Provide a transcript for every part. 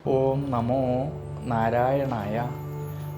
ഓം നമോ നാരായണായ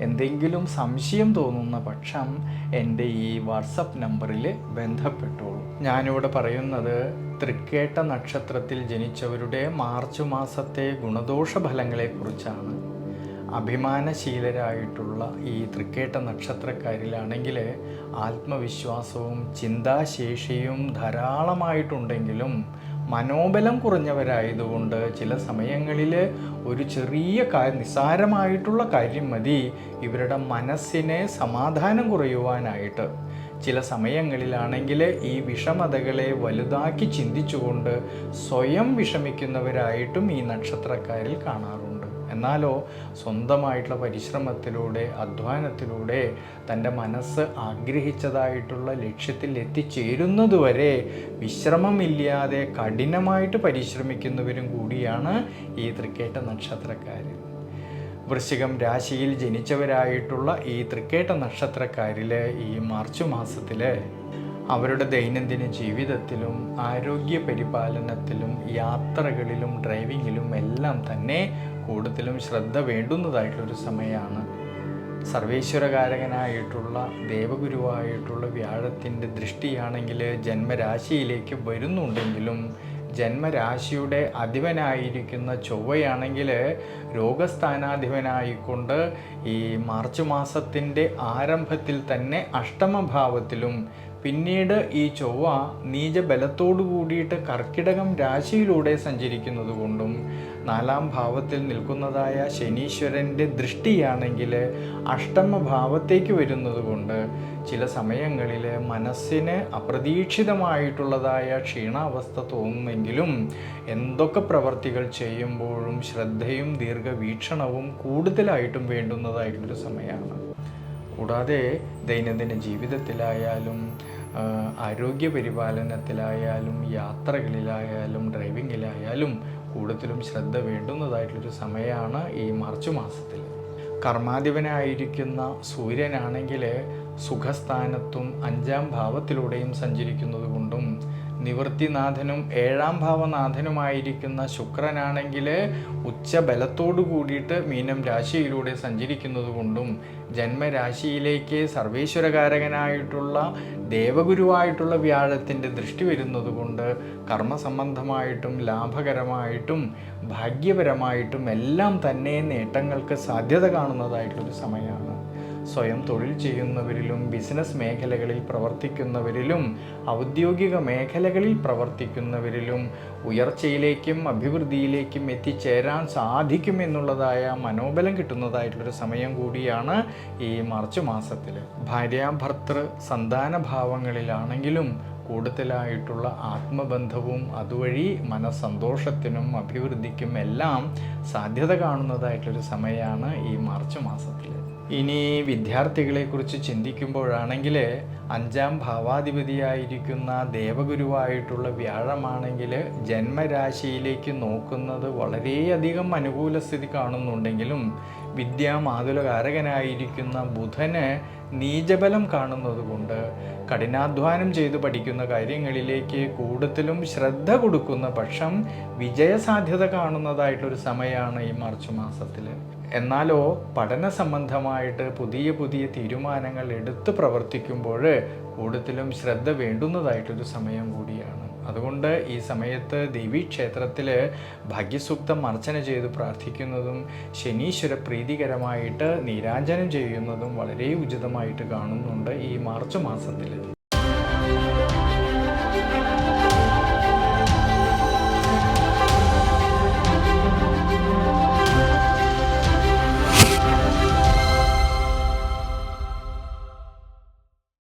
എന്തെങ്കിലും സംശയം തോന്നുന്ന പക്ഷം എന്റെ ഈ വാട്സപ്പ് നമ്പറിൽ ബന്ധപ്പെട്ടോളൂ. ഞാനിവിടെ പറയുന്നത് തൃക്കേട്ട നക്ഷത്രത്തിൽ ജനിച്ചവരുടെ മാർച്ച് മാസത്തെ ഗുണദോഷ ഫലങ്ങളെക്കുറിച്ചാണ് അഭിമാനശീലരായിട്ടുള്ള ഈ തൃക്കേട്ട നക്ഷത്രക്കാരിലാണെങ്കിൽ ആത്മവിശ്വാസവും ചിന്താശേഷിയും ധാരാളമായിട്ടുണ്ടെങ്കിലും മനോബലം കുറഞ്ഞവരായതുകൊണ്ട് ചില സമയങ്ങളിൽ ഒരു ചെറിയ കാര്യം നിസ്സാരമായിട്ടുള്ള കാര്യം മതി. ഇവരുടെ മനസ്സിനെ സമാധാനം കുറയുവാനായിട്ട്. ചില സമയങ്ങളിലാണെങ്കിൽ ഈ വിഷമതകളെ വലുതാക്കി ചിന്തിച്ചുകൊണ്ട് സ്വയം വിഷമിക്കുന്നവരായിട്ടും ഈ നക്ഷത്രക്കാരിൽ കാണാറുണ്ട്. എന്നാലോ സ്വന്തമായിട്ടുള്ള പരിശ്രമത്തിലൂടെ അധ്വാനത്തിലൂടെ തന്റെ മനസ്സ് ആഗ്രഹിച്ചതായിട്ടുള്ള ലക്ഷ്യത്തിൽ എത്തിച്ചേരുന്നതുവരെ വിശ്രമമില്ലാതെ കഠിനമായിട്ട് പരിശ്രമിക്കുന്നവരും കൂടിയാണ് ഈ തൃക്കേട്ട നക്ഷത്രക്കാർ വൃശ്ചികം രാശിയിൽ ജനിച്ചവരായിട്ടുള്ള ഈ തൃക്കേട്ട നക്ഷത്രക്കാരിൽ ഈ മാർച്ച് മാസത്തിൽ അവരുടെ ദൈനംദിന ജീവിതത്തിലും ആരോഗ്യ പരിപാലനത്തിലും യാത്രകളിലും ഡ്രൈവിങ്ങിലും എല്ലാം തന്നെ കൂടുതലും ശ്രദ്ധ വേണ്ടുന്നതായിട്ടുള്ളൊരു സമയമാണ്. സർവേശ്വരകാരകനായിട്ടുള്ള ദേവഗുരുവായിട്ടുള്ള വ്യാഴത്തിന്റെ ദൃഷ്ടിയാണെങ്കിൽ ജന്മരാശിയിലേക്ക് വരുന്നുണ്ടെങ്കിലും ജന്മരാശിയുടെ അധിപനായിരിക്കുന്ന ചൊവ്വയാണെങ്കിൽ രോഗസ്ഥാനാധിപനായിക്കൊണ്ട് ഈ മാർച്ച് മാസത്തിന്റെ ആരംഭത്തിൽ തന്നെ അഷ്ടമഭാവത്തിലും പിന്നീട് ഈ ചൊവ്വ നീചബലത്തോടു കൂടിയിട്ട് കർക്കിടകം രാശിയിലൂടെ സഞ്ചരിക്കുന്നത് കൊണ്ടും നാലാം ഭാവത്തിൽ നിൽക്കുന്നതായ ശനീശ്വരന്റെ ദൃഷ്ടിയാണെങ്കിൽ അഷ്ടമ ഭാവത്തേക്ക് വരുന്നത് കൊണ്ട് ചില സമയങ്ങളിൽ മനസ്സിന് അപ്രതീക്ഷിതമായിട്ടുള്ളതായ ക്ഷീണാവസ്ഥ തോന്നുമെങ്കിലും എന്തൊക്കെ പ്രവർത്തികൾ ചെയ്യുമ്പോഴും ശ്രദ്ധയും ദീർഘവീക്ഷണവും കൂടുതലായിട്ടും വേണ്ടുന്നതായിട്ടൊരു സമയമാണ്. കൂടാതെ ദൈനംദിന ജീവിതത്തിലായാലും ആരോഗ്യ പരിപാലനത്തിലായാലും യാത്രകളിലായാലും ഡ്രൈവിങ്ങിലായാലും കൂടുതലും ശ്രദ്ധ വേണ്ടുന്നതായിട്ടുള്ളൊരു സമയമാണ് ഈ മാർച്ച് മാസത്തിൽ. കർമാധിപനായിരിക്കുന്ന സൂര്യനാണെങ്കിൽ സുഖസ്ഥാനത്തും അഞ്ചാം ഭാവത്തിലൂടെയും സഞ്ചരിക്കുന്നത് കൊണ്ടും നിവൃത്തിനാഥനും ഏഴാം ഭാവനാഥനുമായിരിക്കുന്ന ശുക്രനാണെങ്കിൽ ഉച്ചബലത്തോടു കൂടിയിട്ട് മീനം രാശിയിലൂടെ സഞ്ചരിക്കുന്നത് കൊണ്ടും ജന്മരാശിയിലേക്ക് സർവേശ്വരകാരകനായിട്ടുള്ള ദേവഗുരുവായിട്ടുള്ള വ്യാഴത്തിന്റെ ദൃഷ്ടി വരുന്നത് കൊണ്ട് കർമ്മസംബന്ധമായിട്ടും ലാഭകരമായിട്ടും ഭാഗ്യപരമായിട്ടും എല്ലാം തന്നെ നേട്ടങ്ങൾക്ക് സാധ്യത കാണുന്നതായിട്ടുള്ളൊരു സമയമാണ്. സ്വയം തൊഴിൽ ചെയ്യുന്നവരിലും ബിസിനസ് മേഖലകളിൽ പ്രവർത്തിക്കുന്നവരിലും ഔദ്യോഗിക മേഖലകളിൽ പ്രവർത്തിക്കുന്നവരിലും ഉയർച്ചയിലേക്കും അഭിവൃദ്ധിയിലേക്കും എത്തിച്ചേരാൻ സാധിക്കുമെന്നുള്ളതായ മനോബലം കിട്ടുന്നതായിട്ടുള്ളൊരു സമയം കൂടിയാണ് ഈ മാർച്ച് മാസത്തിൽ ഭാര്യാഭർത്തൃ സന്താന ഭാവങ്ങളിലാണെങ്കിലും കൂടുതലായിട്ടുള്ള ആത്മബന്ധവും അതുവഴി മനസ്സന്തോഷത്തിനും അഭിവൃദ്ധിക്കും എല്ലാം സാധ്യത കാണുന്നതായിട്ടൊരു സമയമാണ് ഈ മാർച്ച് മാസത്തിൽ ഇനി വിദ്യാർത്ഥികളെക്കുറിച്ച് ചിന്തിക്കുമ്പോഴാണെങ്കിൽ അഞ്ചാം ഭാവാധിപതിയായിരിക്കുന്ന ദേവഗുരുവായിട്ടുള്ള വ്യാഴമാണെങ്കിൽ ജന്മരാശിയിലേക്ക് നോക്കുന്നത് വളരെയധികം അനുകൂല സ്ഥിതി കാണുന്നുണ്ടെങ്കിലും വിദ്യാമാതുലകാരകനായിരിക്കുന്ന ബുധന് നീചബലം കാണുന്നത് കൊണ്ട് കഠിനാധ്വാനം ചെയ്ത് പഠിക്കുന്ന കാര്യങ്ങളിലേക്ക് കൂടുതലും ശ്രദ്ധ കൊടുക്കുന്ന പക്ഷം വിജയസാധ്യത കാണുന്നതായിട്ടൊരു സമയമാണ് ഈ മാർച്ച് മാസത്തിൽ എന്നാലോ പഠന സംബന്ധമായിട്ട് പുതിയ പുതിയ തീരുമാനങ്ങൾ എടുത്ത് പ്രവർത്തിക്കുമ്പോൾ കൂടുതലും ശ്രദ്ധ വേണ്ടുന്നതായിട്ടൊരു സമയം കൂടിയാണ്. അതുകൊണ്ട് ഈ സമയത്ത് ദേവീക്ഷേത്രത്തിൽ ഭാഗ്യസൂക്തം അർച്ചന ചെയ്ത് പ്രാർത്ഥിക്കുന്നതും ശനീശ്വര പ്രീതികരമായിട്ട് നീരാഞ്ജനം ചെയ്യുന്നതും വളരെ ഉചിതമായിട്ട് കാണുന്നുണ്ട് ഈ മാർച്ച് മാസത്തിൽ.